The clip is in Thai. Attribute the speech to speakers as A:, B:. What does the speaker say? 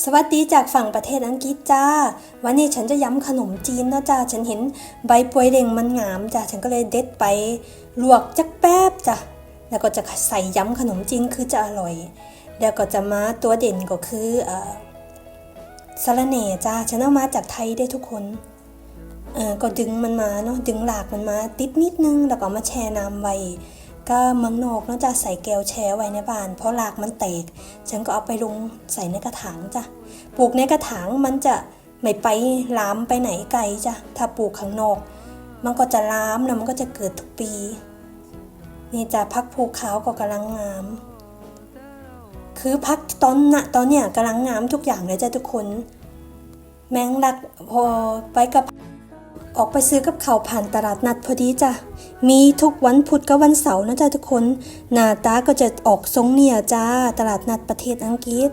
A: สวัสดีจากฝั่งประเทศอังกฤษจ้า วันนี้ฉันจะย้ำขนมจีนนะจ้า ฉันเห็นใบปวยเด่งมันงามจ้า ฉันก็เลยเด็ดไปลวกจักแป๊บจ้ะแล้วก็จะใส่ย้ำขนมจีนคือจะอร่อย แล้วก็จะมาตัวเด่นก็คือเออสะระแหน่จ้า ฉันเอามาจากไทยได้ทุกคนเออก็ดึงมันมาเนาะ ดึงหลากมันมาติดนิดนึง แล้วก็มาแช่น้ำไว้ ก็เมืองนอกนาะจะใส่แก้วแช่ไว้ในบ้าน เพราะหลากมันแตก ฉันก็เอาไปลงใส่ในกระถางจ้ะปลูกในกระถางมันจะไม่ไปลามไปไหนไกลจ้ะถ้าปลูกข้างนอก มันก็จะลามแล้วมันก็จะเกิดทุกปี นี่จ้ะพักภูเขาก็กำลังงาม คือพักตอนน่ะตอนเนี้ยกำลังงามทุกอย่างเลยจ้ะทุกคน แมงลักพอไปกับ ออกไปซื้อกับเขาผ่านตลาดนัดพอดีจ้ะ มีทุกวันพุธกับวันเสาร์นะจ๊ะทุกคน หน้าตาก็จะออกทรงเนี่ยจ้า ตลาดนัดประเทศอังกฤษ